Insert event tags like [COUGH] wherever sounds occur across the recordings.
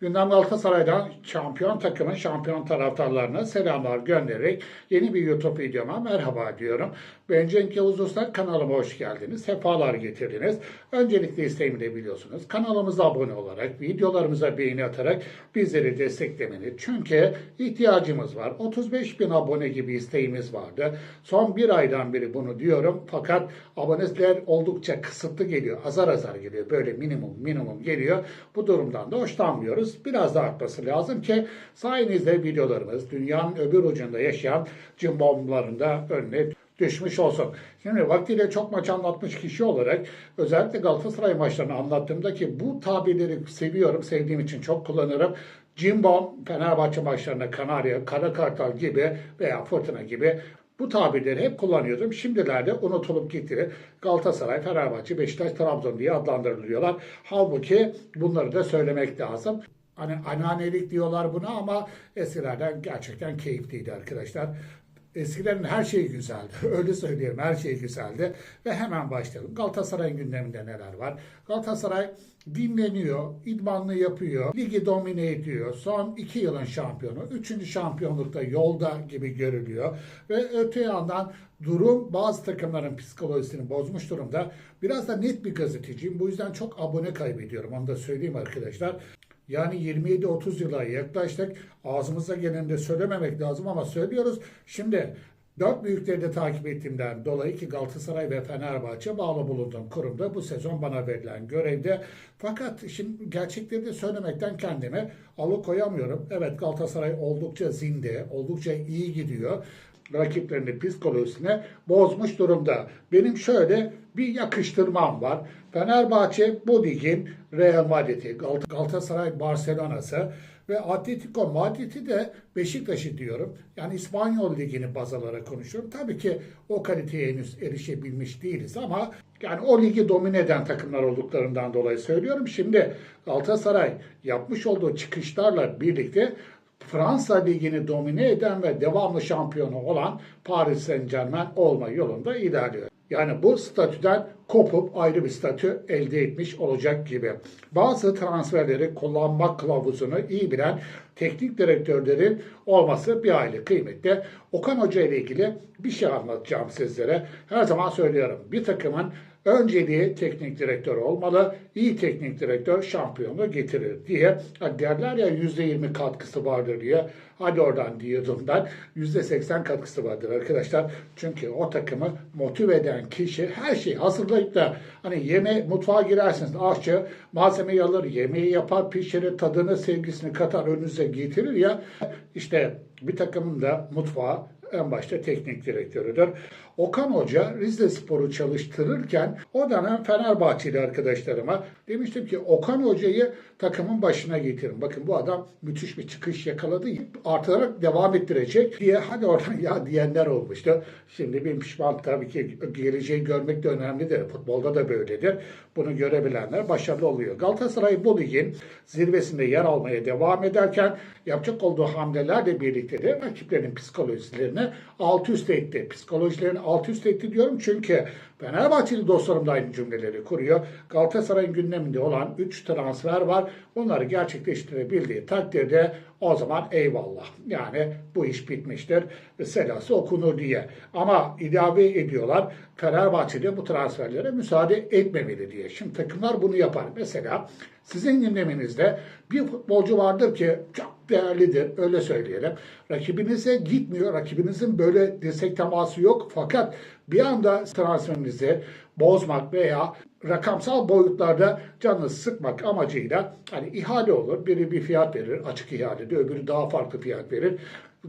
Gündem Galatasaray'dan şampiyon takımın şampiyon taraftarlarına selamlar göndererek yeni bir YouTube videoma merhaba diyorum. Ben Cenk Yavuz Usta kanalıma hoş geldiniz. Sefalar getirdiniz. Öncelikle isteğimi de biliyorsunuz. Kanalımıza abone olarak, videolarımıza beğeni atarak bizleri desteklemeni. Çünkü ihtiyacımız var. 35 bin abone gibi isteğimiz vardı. Son bir aydan beri bunu diyorum. Fakat aboneler oldukça kısıtlı geliyor. Azar azar geliyor. Böyle minimum minimum geliyor. Bu durumdan da hoşlanmıyoruz. Biraz da artması lazım ki sayenizde videolarımız dünyanın öbür ucunda yaşayan cimbomların da önüne düşmüş olsun. Şimdi vaktiyle çok maç anlatmış kişi olarak özellikle Galatasaray maçlarını anlattığımda ki bu tabirleri seviyorum, sevdiğim için çok kullanırım. Cimbom, Fenerbahçe maçlarında Kanarya, Kara Kartal gibi veya Fırtına gibi bu tabirleri hep kullanıyordum. Şimdilerde unutulup gitti. Galatasaray, Fenerbahçe, Beşiktaş, Trabzon diye adlandırılıyorlar. Halbuki bunları da söylemek lazım. Hani ananelik diyorlar buna ama eskilerden gerçekten keyifliydi arkadaşlar. Eskilerin her şeyi güzeldi. [LAUGHS] Öyle söyleyelim her şey güzeldi. Ve hemen başlayalım. Galatasaray'ın gündeminde neler var? Galatasaray dinleniyor, idmanlı yapıyor, ligi domine ediyor. Son iki yılın şampiyonu, üçüncü şampiyonlukta yolda gibi görülüyor. Ve öte yandan durum bazı takımların psikolojisini bozmuş durumda. Biraz da net bir gazeteciyim. Bu yüzden çok abone kaybediyorum. Onu da söyleyeyim arkadaşlar. Yani 27-30 yıla yaklaştık. Ağzımıza geleni de söylememek lazım ama söylüyoruz. Şimdi dört büyükleri de takip ettiğimden dolayı ki Galatasaray ve Fenerbahçe bağlı bulunduğum kurumda bu sezon bana verilen görevde. Fakat şimdi gerçekleri de söylemekten kendimi alıkoyamıyorum. Evet Galatasaray oldukça zinde, oldukça iyi gidiyor rakiplerini psikolojisine bozmuş durumda. Benim şöyle bir yakıştırmam var. Fenerbahçe bu ligin Real Madrid'i, Gal- Galatasaray Barcelona'sı ve Atletico Madrid'i de Beşiktaş'ı diyorum. Yani İspanyol Ligi'ni baz alarak konuşuyorum. Tabii ki o kaliteye henüz erişebilmiş değiliz ama yani o ligi domine eden takımlar olduklarından dolayı söylüyorum. Şimdi Galatasaray yapmış olduğu çıkışlarla birlikte Fransa Ligi'ni domine eden ve devamlı şampiyonu olan Paris Saint Germain olma yolunda ilerliyor. Yani bu statüden kopup ayrı bir statü elde etmiş olacak gibi. Bazı transferleri kullanmak kılavuzunu iyi bilen teknik direktörlerin olması bir aile kıymetli. Okan Hoca ile ilgili bir şey anlatacağım sizlere. Her zaman söylüyorum bir takımın önceliği teknik direktör olmalı. İyi teknik direktör şampiyonu getirir diye. Hani derler ya %20 katkısı vardır diye. Hadi oradan diyordum ben. %80 katkısı vardır arkadaşlar. Çünkü o takımı motive eden kişi her şeyi hazırlayıp da hani yeme mutfağa girersiniz aşçı malzemeyi alır, yemeği yapar, pişirir, tadını, sevgisini katar, önünüze getirir ya. İşte bir takımın da mutfağı en başta teknik direktörüdür. Okan Hoca Rize Spor'u çalıştırırken o dönem Fenerbahçeli arkadaşlarıma demiştim ki Okan Hoca'yı takımın başına getirin. Bakın bu adam müthiş bir çıkış yakaladı. Artarak devam ettirecek diye hadi oradan ya diyenler olmuştu. Şimdi benim pişman tabii ki geleceği görmek de önemlidir. Futbolda da böyledir. Bunu görebilenler başarılı oluyor. Galatasaray bu ligin zirvesinde yer almaya devam ederken yapacak olduğu hamlelerle birlikte de rakiplerin psikolojisini alt üst etti. Psikolojilerini alt üst etti diyorum çünkü Fenerbahçeli dostlarım da aynı cümleleri kuruyor. Galatasaray'ın gündeminde olan 3 transfer var. Bunları gerçekleştirebildiği takdirde o zaman eyvallah. Yani bu iş bitmiştir. Selası okunur diye. Ama ilave ediyorlar. Fenerbahçe'de bu transferlere müsaade etmemeli diye. Şimdi takımlar bunu yapar. Mesela sizin gündeminizde bir futbolcu vardır ki çok değerlidir öyle söyleyelim. Rakibinize gitmiyor. Rakibinizin böyle destek teması yok. Fakat bir anda transferinizi bozmak veya rakamsal boyutlarda canını sıkmak amacıyla hani ihale olur. Biri bir fiyat verir açık ihalede öbürü daha farklı fiyat verir.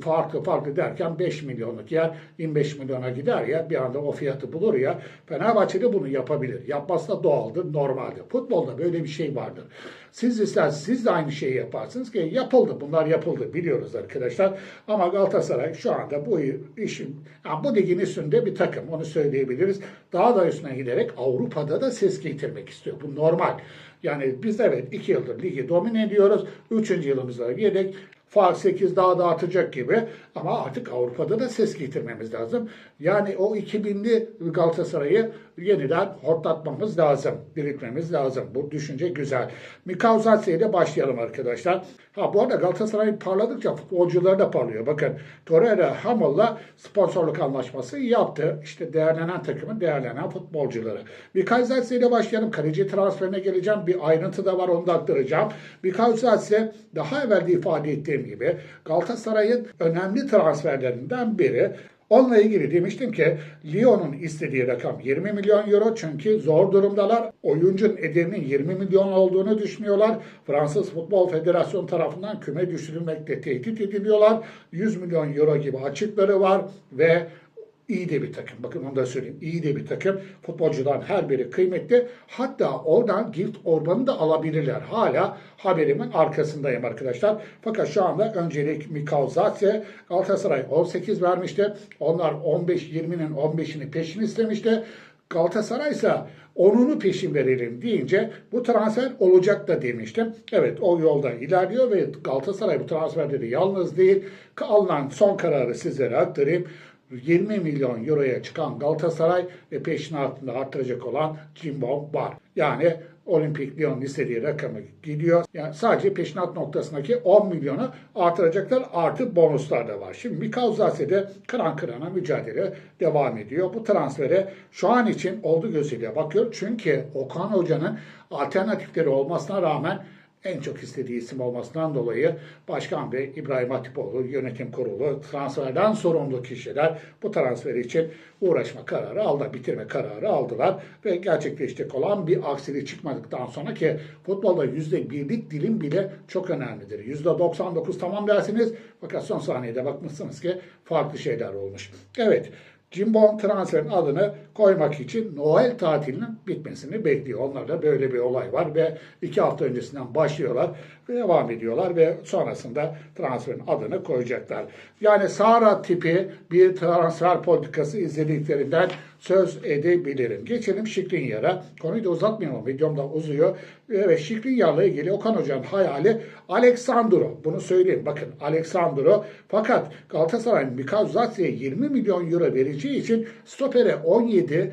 Farklı farklı derken 5 milyonluk yer 25 milyona gider ya bir anda o fiyatı bulur ya. Fenerbahçe de bunu yapabilir. Yapması da doğaldır, normaldir. Futbolda böyle bir şey vardır. Siz isterseniz siz de aynı şeyi yaparsınız ki yapıldı. Bunlar yapıldı biliyoruz arkadaşlar. Ama Galatasaray şu anda bu işin, yani bu ligin üstünde bir takım onu söyleyebiliriz. Daha da üstüne giderek Avrupa'da da ses getirmek istiyor. Bu normal. Yani biz evet iki yıldır ligi domine ediyoruz. Üçüncü yılımıza girdik. Fark 8 daha da artacak gibi ama artık Avrupa'da da ses getirmemiz lazım. Yani o 2000'li Galatasaray'ı yeniden hortlatmamız lazım, birikmemiz lazım. Bu düşünce güzel. Mikao ile başlayalım arkadaşlar. Ha bu arada Galatasaray parladıkça futbolcuları da parlıyor. Bakın Torreira Hamel'la sponsorluk anlaşması yaptı. İşte değerlenen takımın değerlenen futbolcuları. Mikao ile başlayalım. Kaleci transferine geleceğim. Bir ayrıntı da var onu da aktaracağım. Mikao Zatse daha evvel de ifade ettiğim gibi Galatasaray'ın önemli transferlerinden biri. Onunla ilgili demiştim ki Lyon'un istediği rakam 20 milyon euro çünkü zor durumdalar. Oyuncunun ederinin 20 milyon olduğunu düşünüyorlar. Fransız Futbol Federasyonu tarafından küme düşürülmekle tehdit ediliyorlar. 100 milyon euro gibi açıkları var ve İyi de bir takım. Bakın onu da söyleyeyim. İyi de bir takım. Futbolcuların her biri kıymetli. Hatta oradan Gift Orban'ı da alabilirler. Hala haberimin arkasındayım arkadaşlar. Fakat şu anda öncelik Mikao Zatse Galatasaray 18 vermişti. Onlar 15-20'nin 15'ini peşin istemişti. Galatasaray ise onunu peşin verelim deyince bu transfer olacak da demiştim. Evet o yolda ilerliyor ve Galatasaray bu transferleri yalnız değil. Alınan son kararı sizlere aktarayım. 20 milyon euroya çıkan Galatasaray ve peşinatında arttıracak olan Jimbo var. Yani Olimpik Lyon'un istediği rakamı gidiyor. Yani sadece peşinat noktasındaki 10 milyonu artıracaklar artı bonuslar da var. Şimdi Mikao Zase'de kıran kırana mücadele devam ediyor. Bu transfere şu an için oldu gözüyle bakıyor. Çünkü Okan Hoca'nın alternatifleri olmasına rağmen en çok istediği isim olmasından dolayı Başkan Bey, İbrahim Hatipoğlu, yönetim kurulu, transferden sorumlu kişiler bu transfer için uğraşma kararı aldı, bitirme kararı aldılar ve gerçekleşecek olan bir aksilik çıkmadıktan sonra ki futbolda yüzde birlik dilim bile çok önemlidir. Yüzde 99 tamam dersiniz fakat son saniyede bakmışsınız ki farklı şeyler olmuş. Evet, Cimbom transferin adını koymak için Noel tatilinin bitmesini bekliyor. Onlarda böyle bir olay var ve iki hafta öncesinden başlıyorlar devam ediyorlar ve sonrasında transferin adını koyacaklar. Yani Sara tipi bir transfer politikası izlediklerinden söz edebilirim. Geçelim Şikrinyar'a. Konuyu da uzatmayalım. Videom da uzuyor. Ve Şikrinyar'la ilgili Okan Hoca'nın hayali Aleksandro. Bunu söyleyeyim. Bakın Aleksandro. Fakat Galatasaray'ın Zatse'ye 20 milyon euro vereceği için stopere 17-20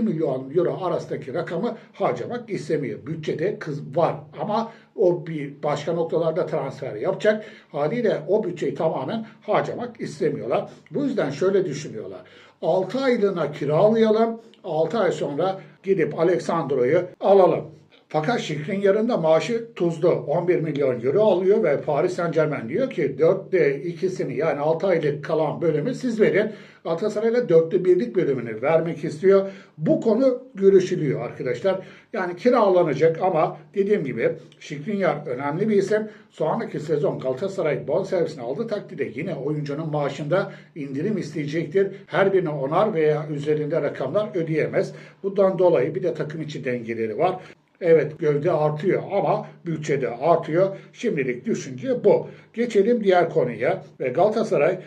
milyon euro arasındaki rakamı harcamak istemiyor. Bütçede kız var ama o bir başka noktalarda transfer yapacak. Haliyle o bütçeyi tamamen harcamak istemiyorlar. Bu yüzden şöyle düşünüyorlar. 6 aylığına kiralayalım. 6 ay sonra gidip Aleksandro'yu alalım. Fakat Şikrin yarında maaşı tuzlu. 11 milyon euro alıyor ve Paris Saint Germain diyor ki 4'te ikisini yani 6 aylık kalan bölümü siz verin. Galatasaray'la 4'te birlik bölümünü vermek istiyor. Bu konu görüşülüyor arkadaşlar. Yani kiralanacak ama dediğim gibi Şikrinyar önemli bir isim. Sonraki sezon Galatasaray bonservisini aldığı takdirde yine oyuncunun maaşında indirim isteyecektir. Her birine onar veya üzerinde rakamlar ödeyemez. Bundan dolayı bir de takım içi dengeleri var. Evet gövde artıyor ama bütçede artıyor. Şimdilik düşünce bu. Geçelim diğer konuya ve Galatasaray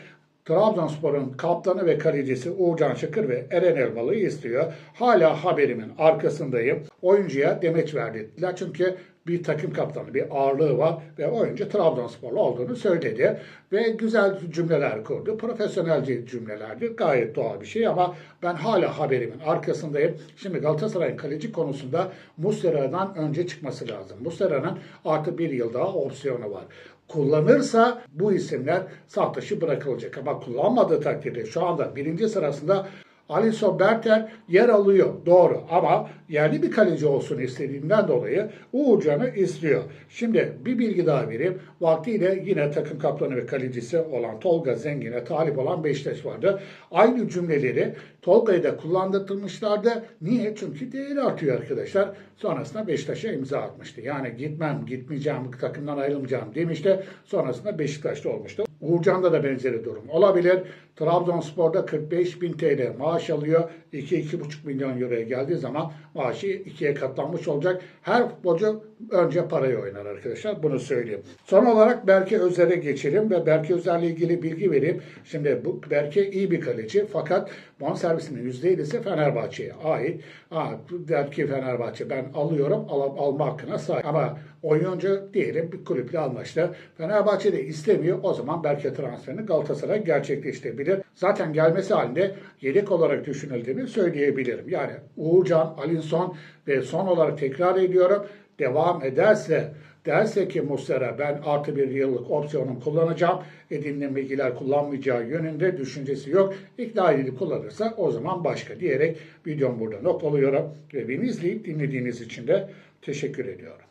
Trabzonspor'un kaptanı ve kalecisi Uğurcan Çakır ve Eren Elmalı'yı istiyor. Hala haberimin arkasındayım. Oyuncuya demeç verdiler çünkü bir takım kaptanı, bir ağırlığı var ve oyuncu Trabzonsporlu olduğunu söyledi. Ve güzel cümleler kurdu. Profesyonelce cümlelerdi. Gayet doğal bir şey ama ben hala haberimin arkasındayım. Şimdi Galatasaray'ın kaleci konusunda Muslera'dan önce çıkması lazım. Muslera'nın artı bir yıl daha opsiyonu var kullanırsa bu isimler saf dışı bırakılacak. Ama kullanmadığı takdirde şu anda birinci sırasında Alisson Berter yer alıyor. Doğru ama yerli bir kaleci olsun istediğinden dolayı Uğurcan'ı istiyor. Şimdi bir bilgi daha vereyim. Vaktiyle yine takım kaptanı ve kalecisi olan Tolga Zengin'e talip olan Beşiktaş vardı. Aynı cümleleri Tolga'yı da kullandırtmışlardı. Niye? Çünkü değeri artıyor arkadaşlar. Sonrasında Beşiktaş'a imza atmıştı. Yani gitmem, gitmeyeceğim, takımdan ayrılmayacağım demişti. Sonrasında Beşiktaş'ta olmuştu. Uğurcan'da da benzeri durum olabilir. Trabzonspor'da 45 bin TL maaş alıyor. 2-2,5 milyon euroya geldiği zaman maaşı ikiye katlanmış olacak. Her futbolcu önce parayı oynar arkadaşlar. Bunu söyleyeyim. Son olarak Berke Özer'e geçelim ve Berke Özer'le ilgili bilgi vereyim. Şimdi bu Berke iyi bir kaleci fakat bonservisinin %7'si Fenerbahçe'ye ait. Aa, der ki Fenerbahçe ben alıyorum al, alma hakkına sahip. Ama oyuncu diyelim bir kulüple anlaştı. Fenerbahçe de istemiyor. O zaman Berke transferini Galatasaray gerçekleştirebilir. Zaten gelmesi halinde yedek olarak düşünüldüğünü söyleyebilirim. Yani Uğurcan, Alinson ve son olarak tekrar ediyorum devam ederse derse ki Muslera ben artı bir yıllık opsiyonu kullanacağım. Edinilen bilgiler kullanmayacağı yönünde düşüncesi yok. İkna edilip kullanırsa o zaman başka diyerek videomu burada noktalıyorum. Ve beni izleyip dinlediğiniz için de teşekkür ediyorum.